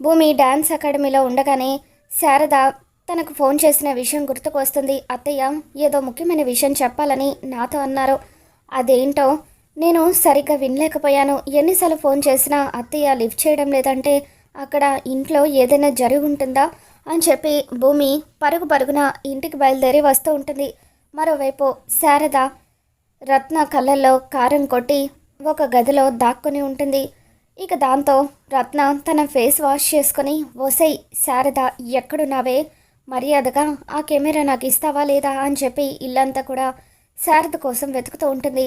భూమి డ్యాన్స్ అకాడమీలో ఉండగానే శారద తనకు ఫోన్ చేసిన విషయం గుర్తుకు వస్తుంది అత్తయ్య ఏదో ముఖ్యమైన విషయం చెప్పాలని నాతో అన్నారు. అదేంటో నేను సరిగ్గా వినలేకపోయాను. ఎన్నిసార్లు ఫోన్ చేసినా అత్తయ్య లిఫ్ట్ చేయడం లేదంటే అక్కడ ఇంట్లో ఏదైనా జరిగి ఉంటుందా అని చెప్పి భూమి పరుగు పరుగున ఇంటికి బయలుదేరి వస్తూ ఉంటుంది. మరోవైపు శారద రత్న కళ్ళల్లో కారం కొట్టి ఒక గదిలో దాక్కుని ఉంటుంది. ఇక దాంతో రత్న తన ఫేస్ వాష్ చేసుకొని ఒసై శారద ఎక్కడున్నావే? మర్యాదగా ఆ కెమెరా నాకు ఇస్తావా లేదా? అని చెప్పి ఇల్లంతా కూడా శారద కోసం వెతుకుతూ ఉంటుంది.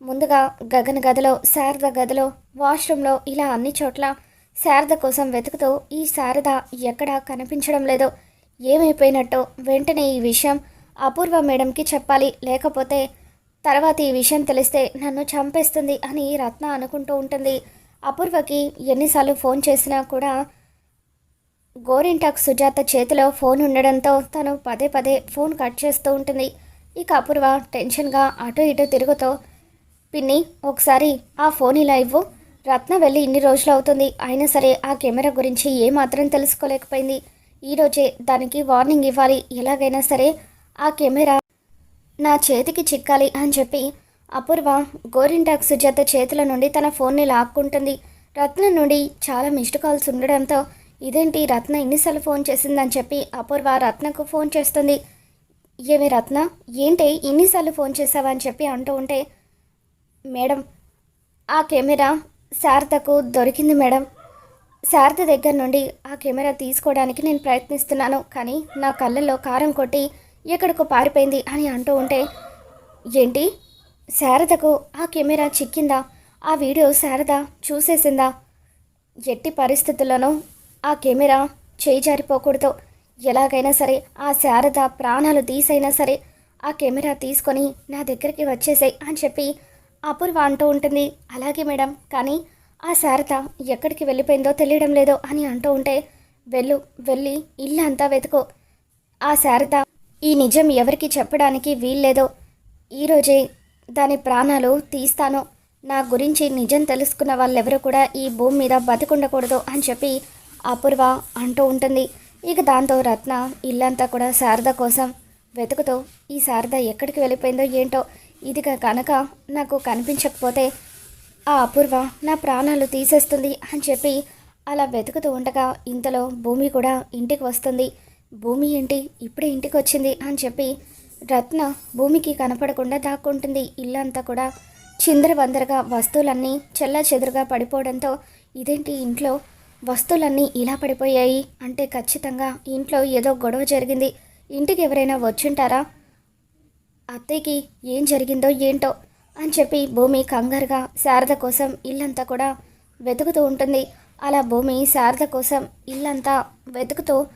ముందుగా గగన గదిలో శారద గదిలో వాష్రూమ్లో ఇలా అన్ని చోట్ల శారద కోసం వెతుకుతూ ఈ శారద ఎక్కడా కనిపించడం లేదు. ఏమైపోయినట్టు వెంటనే ఈ విషయం అపూర్వ మేడంకి చెప్పాలి. లేకపోతే తర్వాత ఈ విషయం తెలిస్తే నన్ను చంపేస్తుంది అని రత్న అనుకుంటూ ఉంటుంది. అపూర్వకి ఎన్నిసార్లు ఫోన్ చేసినా కూడా గోరింటాక్ సుజాత చేతిలో ఫోన్ ఉండడంతో తను పదే పదే ఫోన్ కట్ చేస్తూ ఉంటుంది. ఇక అపూర్వ టెన్షన్గా అటు ఇటు తిరుగుతూ పిన్ని ఒకసారి ఆ ఫోన్ ఇలా ఇవ్వు. రత్న వెళ్ళి ఇన్ని రోజులు అవుతుంది. అయినా సరే ఆ కెమెరా గురించి ఏమాత్రం తెలుసుకోలేకపోయింది. ఈరోజే దానికి వార్నింగ్ ఇవ్వాలి. ఎలాగైనా సరే ఆ కెమెరా నా చేతికి చిక్కాలి అని చెప్పి అపూర్వ గోరింటాక్ సుజాత చేతుల నుండి తన ఫోన్ని లాక్కుంటుంది. రత్న నుండి చాలా మిస్డ్ కాల్స్ ఉండడంతో ఇదేంటి రత్న ఎన్నిసార్లు ఫోన్ చేసిందని చెప్పి అపూర్వ రత్నకు ఫోన్ చేస్తుంది. ఏమి రత్న? ఏంటి ఇన్నిసార్లు ఫోన్ చేసావా అని చెప్పి అంటూ ఉంటే మేడం ఆ కెమెరా శారదకు దొరికింది మేడం. శారద దగ్గర నుండి ఆ కెమెరా తీసుకోవడానికి నేను ప్రయత్నిస్తున్నాను కానీ నా కళ్ళల్లో కారం కొట్టి ఎక్కడికో పారిపోయింది అని అంటూ ఉంటే ఏంటి? శారదకు ఆ కెమెరా చిక్కిందా? ఆ వీడియో శారద చూసేసిందా? ఎట్టి పరిస్థితుల్లోనూ ఆ కెమెరా చేయి జారిపోకూడదు. ఎలాగైనా సరే ఆ శారద ప్రాణాలు తీసైనా సరే ఆ కెమెరా తీసుకొని నా దగ్గరికి వచ్చేసాయి అని చెప్పి అపూర్వ అంటూ ఉంటుంది. అలాగే మేడం కానీ ఆ శారద ఎక్కడికి వెళ్ళిపోయిందో తెలియడం లేదో అని అంటూ ఉంటే వెళ్ళు వెళ్ళి ఇల్లు అంతా వెతుకో. ఆ శారద ఈ నిజం ఎవరికి చెప్పడానికి వీల్లేదో ఈరోజే దాని ప్రాణాలు తీస్తాను. నా గురించి నిజం తెలుసుకున్న వాళ్ళెవరూ కూడా ఈ భూమి మీద బతికుండకూడదు అని చెప్పి అపూర్వ అంటూ ఉంటుంది. ఇక దాంతో రత్న ఇల్లంతా కూడా శారద కోసం వెతుకుతూ ఈ శారద ఎక్కడికి వెళ్ళిపోయిందో ఏంటో ఇదిగా కనుక నాకు కనిపించకపోతే ఆ అపూర్వ నా ప్రాణాలు తీసేస్తుంది అని చెప్పి అలా వెతుకుతూ ఉండగా ఇంతలో భూమి కూడా ఇంటికి వస్తుంది. భూమి ఏంటి? ఇప్పుడే ఇంటికి వచ్చింది అని చెప్పి రత్న భూమికి కనపడకుండా దాక్కుంటుంది. ఇల్లంతా కూడా చిందరవందరగా వస్తువులన్నీ చెల్లా చెదురుగా పడిపోవడంతో ఇదేంటి ఇంట్లో వస్తువులన్నీ ఇలా పడిపోయాయి? అంటే ఖచ్చితంగా ఇంట్లో ఏదో గొడవ జరిగింది. ఇంటికి ఎవరైనా వచ్చుంటారా? అత్తయ్యకి ఏం జరిగిందో ఏంటో అని చెప్పి భూమి కంగారుగా శారద కోసం ఇల్లంతా కూడా వెతుకుతూ ఉంటుంది. అలా భూమి శారద కోసం ఇల్లంతా వెతుకుతూ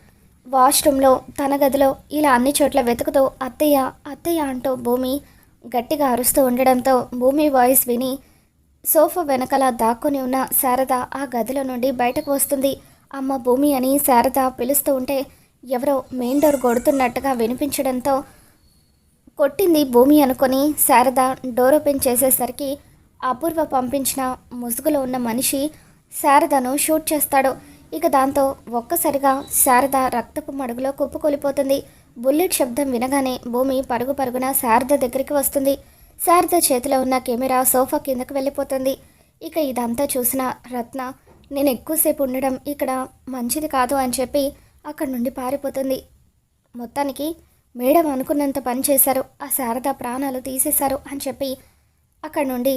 వాష్రూమ్లో తన గదిలో ఇలా అన్ని చోట్ల వెతుకుతూ అత్తయ్య అత్తయ్య అంటూ భూమి గట్టిగా అరుస్తూ ఉండడంతో భూమి వాయిస్ విని సోఫా వెనకాల దాక్కుని ఉన్న శారద ఆ గదిలో నుండి బయటకు వస్తుంది. అమ్మ భూమి అని శారద పిలుస్తూ ఉంటే ఎవరో మెయిన్ డోర్ కొడుతున్నట్టుగా వినిపించడంతో కొట్టింది భూమి అనుకొని శారద డోర్ ఓపెన్ చేసేసరికి అపూర్వ పంపించిన ముసుగులో ఉన్న మనిషి శారదను షూట్ చేస్తాడు. ఇక దాంతో ఒక్కసారిగా శారద రక్తపు మడుగులో కుప్పకొలిపోతుంది బుల్లెట్ శబ్దం వినగానే భూమి పరుగు పరుగున శారద దగ్గరికి వస్తుంది. శారద చేతిలో ఉన్న కెమెరా సోఫా కిందకు వెళ్ళిపోతుంది. ఇక ఇదంతా చూసిన రత్న నేను ఎక్కువసేపు ఉండడం ఇక్కడ మంచిది కాదు అని చెప్పి అక్కడి నుండి పారిపోతుంది. మొత్తానికి మేడం అనుకున్నంత పని చేశారు. ఆ శారద ప్రాణాలు తీసేశారు అని చెప్పి అక్కడి నుండి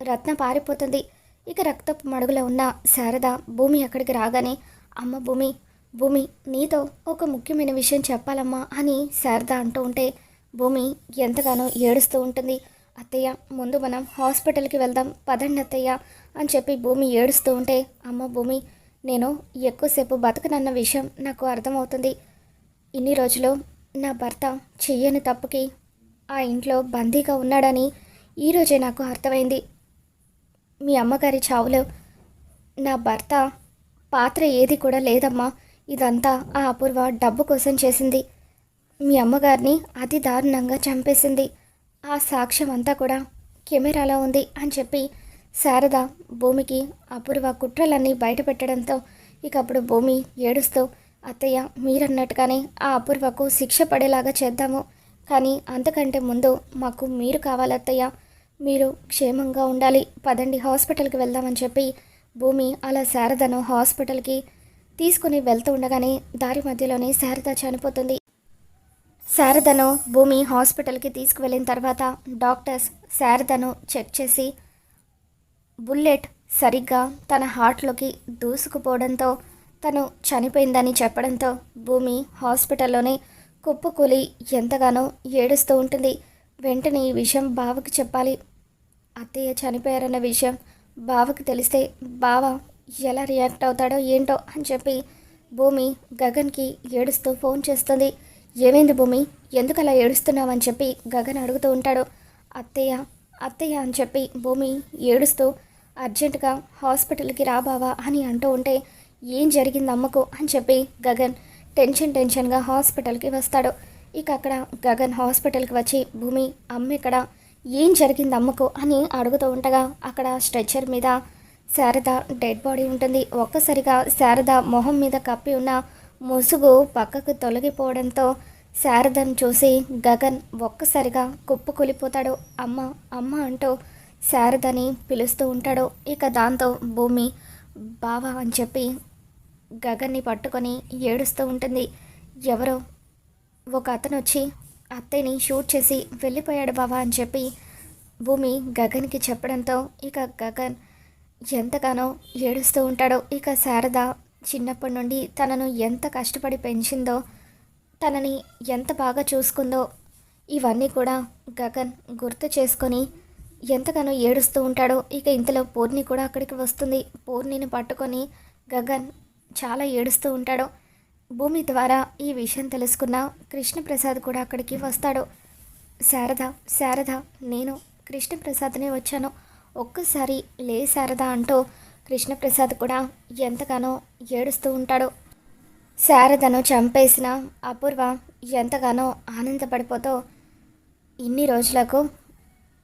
రత్న పారిపోతుంది. ఇక రక్తపు మడుగులో ఉన్న శారద భూమి అక్కడికి రాగానే అమ్మ భూమి భూమి నీతో ఒక ముఖ్యమైన విషయం చెప్పాలమ్మా అని శారద అంటూ ఉంటే భూమి ఎంతగానో ఏడుస్తూ ఉంటుంది. అత్తయ్య ముందు మనం హాస్పిటల్కి వెళ్దాం పదండి అత్తయ్య అని చెప్పి భూమి ఏడుస్తూ ఉంటే అమ్మ భూమి నేను ఎక్కువసేపు బతకనన్న విషయం నాకు అర్థమవుతుంది. ఇన్ని రోజులు నా భర్త చెయ్యని తప్పుకి ఆ ఇంట్లో బందీగా ఉన్నాడని ఈరోజే నాకు అర్థమైంది. మీ అమ్మగారి చావులో నా భర్త పాత్ర ఏది కూడా లేదమ్మా. ఇదంతా ఆ అపూర్వ డబ్బు కోసం చేసింది. మీ అమ్మగారిని అతి దారుణంగా చంపేసింది. ఆ సాక్ష్యం అంతా కూడా కెమెరాలో ఉంది అని చెప్పి శారద భూమికి అపూర్వ కుట్రలన్నీ బయటపెట్టడంతో ఇక అప్పుడు భూమి ఏడుస్తూ అత్తయ్య మీరన్నట్టుగానే ఆ అపూర్వకు శిక్ష పడేలాగా చేద్దాము. కానీ అంతకంటే ముందు మాకు మీరు కావాలి అత్తయ్య మీరు క్షేమంగా ఉండాలి. పదండి హాస్పిటల్కి వెళ్దామని చెప్పి భూమి అలా శారదను హాస్పిటల్కి తీసుకుని వెళ్తూ ఉండగానే దారి మధ్యలోనే శారద చనిపోతుంది. శారదను భూమి హాస్పిటల్కి తీసుకువెళ్ళిన తర్వాత డాక్టర్స్ శారదను చెక్ చేసి బుల్లెట్ సరిగ్గా తన హార్ట్లోకి దూసుకుపోవడంతో తను చనిపోయిందని చెప్పడంతో భూమి హాస్పిటల్లోనే కుప్పకూలి ఎంతగానో ఏడుస్తూ ఉంటుంది. వెంటనే ఈ విషయం బావకి చెప్పాలి. అత్తయ్య చనిపోయారన్న విషయం బావకి తెలిస్తే బావ ఎలా రియాక్ట్ అవుతాడో ఏంటో అని చెప్పి భూమి గగన్కి ఏడుస్తూ ఫోన్ చేస్తుంది. ఏమైంది భూమి? ఎందుకు అలా ఏడుస్తున్నావని చెప్పి గగన్ అడుగుతూ ఉంటాడు. అత్తయ్య అత్తయ్య అని చెప్పి భూమి ఏడుస్తూ అర్జెంటుగా హాస్పిటల్కి రాబావా అని అంటూ ఉంటే ఏం జరిగింది అమ్మకు అని చెప్పి గగన్ టెన్షన్ టెన్షన్గా హాస్పిటల్కి వస్తాడు. ఇక అక్కడ గగన్ హాస్పిటల్కి వచ్చి భూమి అమ్మ ఇక్కడ ఏం జరిగింది అమ్మకు? అని అడుగుతూ ఉండగా అక్కడ స్ట్రెచ్చర్ మీద శారద డెడ్ బాడీ ఉంటుంది. ఒక్కసారిగా శారద మొహం మీద కప్పి ఉన్న ముసుగు పక్కకు తొలగిపోవడంతో శారదను చూసి గగన్ ఒక్కసారిగా కుప్పకూలిపోతాడు. అమ్మ అమ్మ అంటూ శారదని పిలుస్తూ ఉంటాడు. ఇక దాంతో భూమి బావా అని చెప్పి గగన్ని పట్టుకొని ఏడుస్తూ ఉంటుంది. ఎవరో? ఒక అతను వచ్చి అత్తయ్యని షూట్ చేసి వెళ్ళిపోయాడు బావా అని చెప్పి భూమి గగన్కి చెప్పడంతో ఇక గగన్ ఎంతగానో ఏడుస్తూ ఉంటాడో. ఇక శారద చిన్నప్పటి నుండి తనను ఎంత కష్టపడి పెంచిందో తనని ఎంత బాగా చూసుకుందో ఇవన్నీ కూడా గగన్ గుర్తు చేసుకొని ఎంతగానో ఏడుస్తూ ఉంటాడో. ఇక ఇంతలో పూర్ణి కూడా అక్కడికి వస్తుంది. పూర్ణిని పట్టుకొని గగన్ చాలా ఏడుస్తూ ఉంటాడు. భూమి ద్వారా ఈ విషయం తెలుసుకున్న కృష్ణప్రసాద్ కూడా అక్కడికి వస్తాడు. శారద శారద నేను కృష్ణప్రసాద్నే వచ్చాను. ఒక్కసారి లే శారద అంటూ కృష్ణప్రసాద్ కూడా ఎంతగానో ఏడుస్తూ ఉంటాడు. శారదను చంపేసిన అపూర్వ ఎంతగానో ఆనందపడిపోతూ ఇన్ని రోజులకు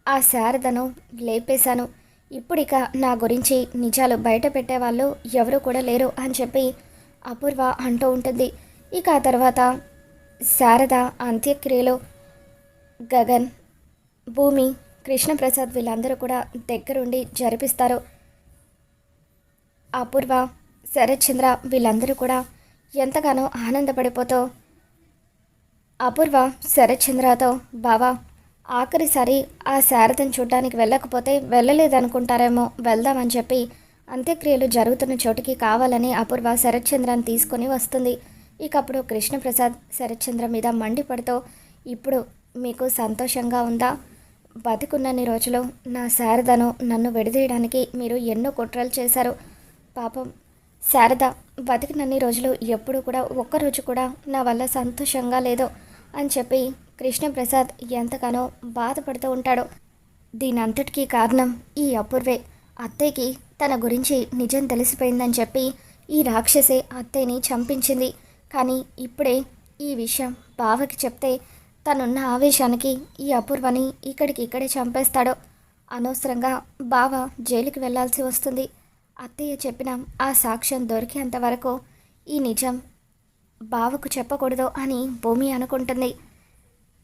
ఆ శారదను లేపేశాను. ఇప్పుడిక నా గురించి నిజాలు బయట పెట్టేవాళ్ళు ఎవరు కూడా లేరు అని చెప్పి అపూర్వ అంటూ ఉంటుంది. ఇక ఆ తర్వాత శారద అంత్యక్రియలో గగన్ భూమి కృష్ణప్రసాద్ వీళ్ళందరూ కూడా దగ్గరుండి జరిపిస్తారు. అపూర్వ శరత్చంద్ర వీళ్ళందరూ కూడా ఎంతగానో ఆనందపడిపోతూ అపూర్వ శరత్చంద్రతో బావా ఆఖరిసారి ఆ శారదను చూడడానికి వెళ్ళకపోతే వెళ్ళలేదనుకుంటారేమో వెళ్దామని చెప్పి అంత్యక్రియలు జరుగుతున్న చోటికి కావాలని అపూర్వ శరత్చంద్రని తీసుకొని వస్తుంది. ఇక అప్పుడు కృష్ణప్రసాద్ శరత్చంద్ర మీద మండిపడుతూ ఇప్పుడు మీకు సంతోషంగా ఉందా? బతికున్నన్ని రోజులు నా శారదను నన్ను విడదీయడానికి మీరు ఎన్నో కుట్రలు చేశారు. పాపం శారద బతికినన్ని రోజులు ఎప్పుడు కూడా ఒక్కరోజు కూడా నా వల్ల సంతోషంగా లేదు అని చెప్పి కృష్ణప్రసాద్ ఎంతగానో బాధపడుతూ ఉంటాడు. దీనంతటికీ కారణం ఈ అపూర్వే. అత్తయ్యకి తన గురించి నిజం తెలిసిపోయిందని చెప్పి ఈ రాక్షసే అత్తయ్యని చంపించింది. కానీ ఇప్పుడే ఈ విషయం బావకి చెప్తే తనున్న ఆవేశానికి ఈ అపూర్వని ఇక్కడికి ఇక్కడే చంపేస్తాడో. అనవసరంగా బావ జైలుకి వెళ్ళాల్సి వస్తుంది. అత్తయ్య చెప్పిన ఆ సాక్ష్యం దొరికేంత వరకు ఈ నిజం బావకు చెప్పకూడదు అని భూమి అనుకుంటుంది.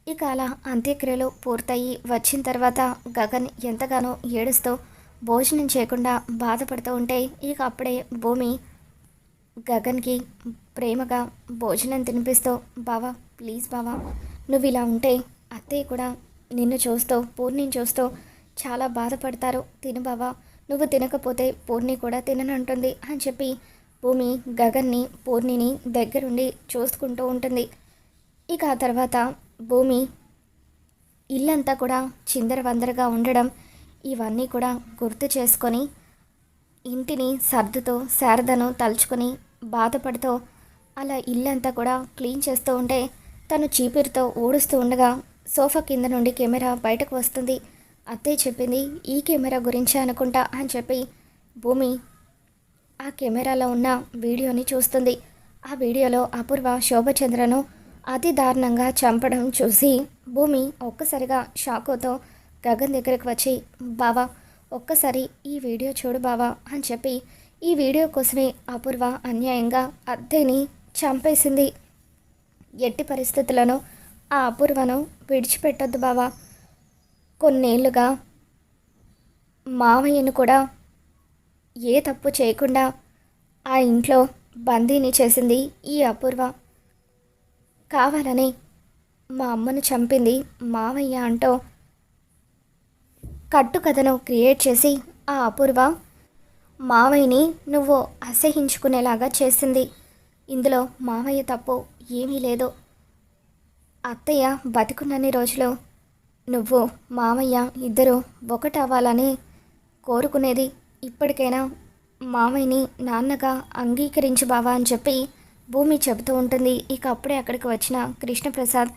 ఇక అలా అంత్యక్రియలు పూర్తయి వచ్చిన తర్వాత గగన్ ఎంతగానో ఏడుస్తూ భోజనం చేయకుండా బాధపడుతూ ఉంటే ఇక అప్పుడే భూమి గగన్కి ప్రేమగా భోజనం తినిపిస్తూ బావా ప్లీజ్ బావా నువ్వు ఇలా ఉంటే అత్తయ్య కూడా నిన్ను చూస్తూ పూర్ణిని చూస్తూ చాలా బాధపడతారు. తిను బావా నువ్వు తినకపోతే పూర్ణి కూడా తిననంటుంది అని చెప్పి భూమి గగన్ని పూర్ణిని దగ్గరుండి చూసుకుంటూ ఉంటుంది. ఇక ఆ తర్వాత భూమి ఇల్లంతా కూడా చిందరవందరగా ఉండడం ఇవన్నీ కూడా గుర్తు చేసుకొని ఇంటిని సర్దుతో శారదను తలుచుకొని బాధపడుతూ అలా ఇల్లంతా కూడా క్లీన్ చేస్తూ ఉంటే తను చీపిరితో ఊడుస్తూ ఉండగా సోఫా కింద నుండి కెమెరా బయటకు వస్తుంది. అత్తయ్య చెప్పింది ఈ కెమెరా గురించి అనుకుంటా అని చెప్పి భూమి ఆ కెమెరాలో ఉన్న వీడియోని చూస్తుంది. ఆ వీడియోలో అపూర్వ శోభచంద్రను అతి దారుణంగా చంపడం చూసి భూమి ఒక్కసారిగా షాకోతో గగన్ దగ్గరకు వచ్చి బావా ఒక్కసారి ఈ వీడియో చూడు బావా అని చెప్పి ఈ వీడియో కోసమే అపూర్వ అన్యాయంగా అద్దెని చంపేసింది. ఎట్టి పరిస్థితులను ఆ అపూర్వను విడిచిపెట్టొద్దు బావా. కొన్నేళ్ళుగా మావయ్యను కూడా ఏ తప్పు చేయకుండా ఆ ఇంట్లో బందీని చేసింది ఈ అపూర్వ. కావాలని మా అమ్మను చంపింది మావయ్య అంటూ కట్టుకథను క్రియేట్ చేసి ఆ అపూర్వ మావయ్యని నువ్వు అసహించుకునేలాగా చేసింది. ఇందులో మావయ్య తప్పు ఏమీ లేదు. అత్తయ్య బతుకున్నన్ని రోజులు నువ్వు మామయ్య ఇద్దరు ఒకటవ్వాలని కోరుకునేది ఇప్పటికైనా మామయ్యని నాన్నగా అంగీకరించు బావా అని చెప్పి భూమి చెబుతూ ఉంటుంది. ఇక అప్పుడే అక్కడికి వచ్చిన కృష్ణప్రసాద్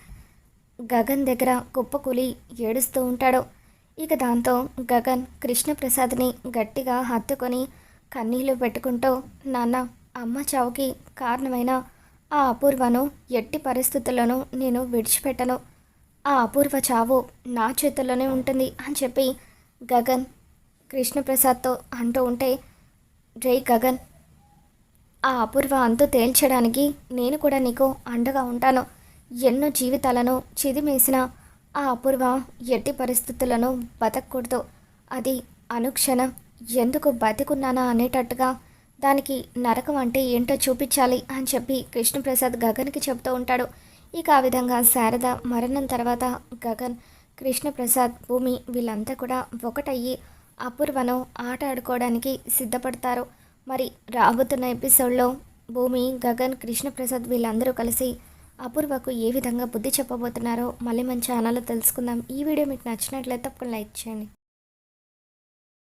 గగన్ దగ్గర కుప్పకూలి ఏడుస్తూ ఉంటాడు. ఇక దాంతో గగన్ కృష్ణప్రసాద్ని గట్టిగా హత్తుకొని కన్నీళ్ళు పెట్టుకుంటూ నాన్న అమ్మ చావుకి కారణమైన ఆ అపూర్వను ఎట్టి పరిస్థితుల్లోనూ నేను విడిచిపెట్టను. ఆ అపూర్వ చావు నా చేతుల్లోనే ఉంటుంది అని చెప్పి గగన్ కృష్ణప్రసాద్తో అంటూ ఉంటే రే గగన్ ఆ అపూర్వ అంతు తేల్చడానికి నేను కూడా నీకు అండగా ఉంటాను. ఎన్నో జీవితాలను చిదిమేసిన ఆ అపూర్వ ఎట్టి పరిస్థితులను బతకూడదు. అది అనుక్షణం. ఎందుకు బతికున్నానా అనేటట్టుగా దానికి నరకం అంటే ఏంటో చూపించాలి అని చెప్పి కృష్ణప్రసాద్ గగన్కి చెబుతూ ఉంటాడు. ఇక ఆ విధంగా శారద మరణం తర్వాత గగన్ కృష్ణప్రసాద్ భూమి వీళ్ళంతా కూడా ఒకటయ్యి అపూర్వను ఆట ఆడుకోవడానికి సిద్ధపడతారు. మరి రాబోతున్న ఎపిసోడ్లో భూమి గగన్ కృష్ణప్రసాద్ వీళ్ళందరూ కలిసి అపూర్వకు ఏ విధంగా బుద్ధి చెప్పబోతున్నారో మళ్ళీ మన ఛానల్లో తెలుసుకుందాం. ఈ వీడియో మీకు నచ్చినట్లయితే తప్పకుండా లైక్ చేయండి.